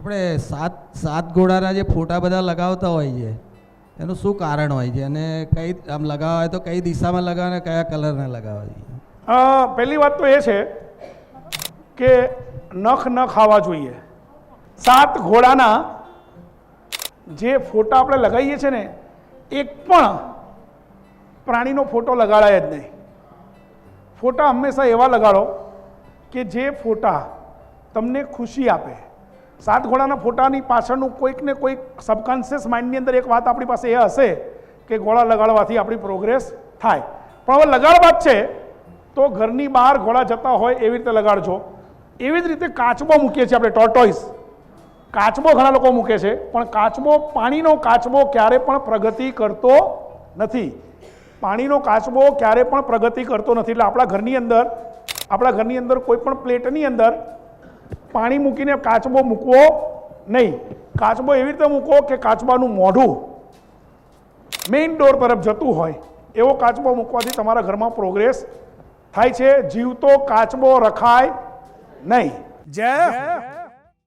આપણે સાત સાત ઘોડાના જે ફોટા બધા લગાવતા હોય છે, એનું શું કારણ હોય છે? અને કઈ આમ લગાવવા હોય તો કઈ દિશામાં લગાવે કયા કલરને લગાવવા જોઈએ? પહેલી વાત તો એ છે કે નખ ન ખાવા જોઈએ. સાત ઘોડાના જે ફોટા આપણે લગાવીએ છીએ ને, એક પણ પ્રાણીનો ફોટો લગાડાય જ નહીં. ફોટા હંમેશા એવા લગાડો કે જે ફોટા તમને ખુશી આપે. સાત ઘોડાના ફોટાની પાછળનું કોઈક ને કોઈક સબકોન્શિયસ માઇન્ડની અંદર એક વાત આપણી પાસે એ હશે કે ઘોડા લગાડવાથી આપણી પ્રોગ્રેસ થાય. પણ હવે લગાડવા જ છે, તો ઘરની બહાર ઘોડા જતા હોય એવી રીતે લગાડજો. એવી જ રીતે કાચબો મૂકીએ છીએ આપણે ટોર્ટોઇસ કાચબો ઘણા લોકો મૂકે છે, પણ કાચબો, પાણીનો કાચબો ક્યારે પણ પ્રગતિ કરતો નથી. પાણીનો કાચબો ક્યારે પણ પ્રગતિ કરતો નથી. એટલે આપણા ઘરની અંદર, આપણા ઘરની અંદર કોઈ પણ પ્લેટની અંદર પાણી મૂકીને કાચબો મૂકવો નહીં. કાચબો એવી રીતે મૂકો કે કાચબાનું મોઢું મેઇન ડોર તરફ જતું હોય. એવો કાચબો મૂકવાથી તમારા ઘરમાં પ્રોગ્રેસ થાય છે. જીવતો કાચબો રખાય નહીં. જય